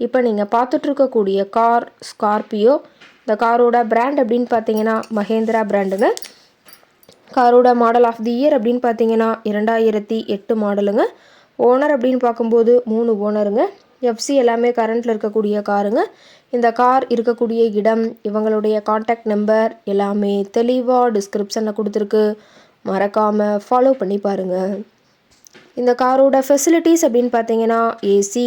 இப்போ நீங்கள் பார்த்துட்ருக்கக்கூடிய car Scorpio இந்த காரோட பிராண்ட் அப்படின்னு பார்த்தீங்கன்னா மஹேந்திரா பிராண்டுங்க காரோட மாடல் ஆஃப் தி இயர் அப்படின்னு பார்த்தீங்கன்னா இரண்டாயிரத்தி எட்டு மாடலுங்க ஓனர் அப்படின்னு பார்க்கும்போது மூணு ஓனருங்க எஃப்சி எல்லாமே கரண்ட்டில் இருக்கக்கூடிய காருங்க. இந்த கார் இருக்கக்கூடிய இடம் இவங்களுடைய காண்டாக்ட் நம்பர் எல்லாமே தெளிவாக டிஸ்கிரிப்ஷனில் கொடுத்துருக்கு. மறக்காமல் ஃபாலோ பண்ணி பாருங்கள் இந்த காரோட ஃபெசிலிட்டிஸ் அப்படின்னு பார்த்தீங்கன்னா AC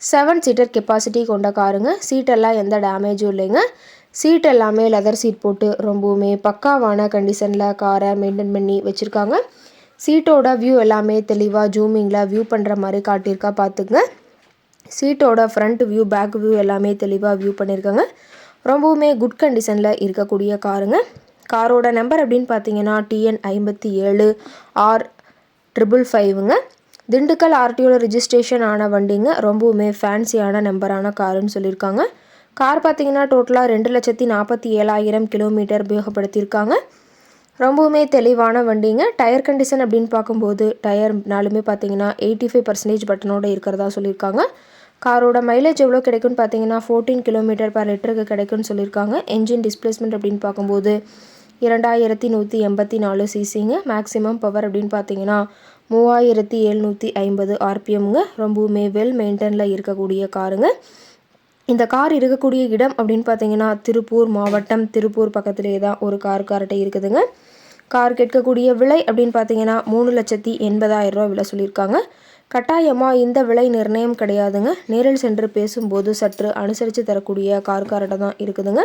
செவன் சீட்டர் கெப்பாசிட்டி கொண்ட காருங்க. சீட்டெல்லாம் எந்த டேமேஜும் இல்லைங்க. சீட் எல்லாமே லெதர் சீட் போட்டு ரொம்பவுமே பக்காவான கண்டிஷனில் காரை மெயின்டைன் பண்ணி வச்சுருக்காங்க. சீட்டோட வியூ எல்லாமே தெளிவாக ஜூமிங்கில் வியூ பண்ணுற மாதிரி காட்டியிருக்கா பார்த்துங்க சீட்டோட ஃப்ரண்ட் வியூ பேக் வியூ எல்லாமே தெளிவாக வியூ பண்ணியிருக்காங்க ரொம்பவுமே குட் கண்டிஷனில் இருக்கக்கூடிய காருங்க. காரோட நம்பர் அப்படின்னு பார்த்தீங்கன்னா டிஎன் ஐம்பத்தி ஏழு ஆர் ட்ரிபிள் ஃபைவுங்க திண்டுக்கல் ஆர்டிஓவில் ரிஜிஸ்ட்ரேஷன் ஆன வண்டிங்க ரொம்பவுமே ஃபேன்சியான நம்பரான காருன்னு சொல்லியிருக்காங்க. கார் பார்த்தீங்கன்னா டோட்டலாக ரெண்டு லட்சத்தி நாற்பத்தி ஏழாயிரம் கிலோமீட்டர் உபயோகப்படுத்தியிருக்காங்க. ரொம்பவுமே தெளிவான வண்டிங்க. டயர் கண்டிஷன் அப்படின்னு பார்க்கும்போது டயர் நாலுமே பார்த்தீங்கன்னா எயிட்டி ஃபைவ் பர்சன்டேஜ் பட்டனோட இருக்கிறதா சொல்லியிருக்காங்க. காரோட மைலேஜ் எவ்வளோ கிடைக்கும்னு பார்த்தீங்கன்னா ஃபோர்டீன் கிலோமீட்டர் பர் லிட்டருக்கு கிடைக்கும்னு சொல்லியிருக்காங்க. என்ஜின் டிஸ்பிளேஸ்மெண்ட் அப்படின்னு பார்க்கும்போது இரண்டாயிரத்தி நூற்றி எண்பத்தி நாலு சிசிங்க மேக்ஸிமம் பவர் அப்படின்னு பார்த்தீங்கன்னா மூவாயிரத்தி எழுநூற்றி ஐம்பது ஆர்பிஎம்ங்க. ரொம்பவுமே வெல் மெயின்டெனில் இருக்கக்கூடிய காருங்க. இந்த கார் இருக்கக்கூடிய இடம் அப்படின்னு பார்த்தீங்கன்னா திருப்பூர் மாவட்டம் திருப்பூர் பக்கத்துலேயே தான் ஒரு கார் கார்ட்டை இருக்குதுங்க. கார் கேட்கக்கூடிய விலை அப்படின்னு பார்த்தீங்கன்னா மூணு லட்சத்தி எண்பதாயிரம் ரூபா விலை சொல்லியிருக்காங்க. கட்டாயமாக இந்த விலை நிர்ணயம் கிடையாதுங்க. நேரில் சென்று பேசும்போது சற்று அனுசரித்து தரக்கூடிய கார் கார்ட்டை தான் இருக்குதுங்க.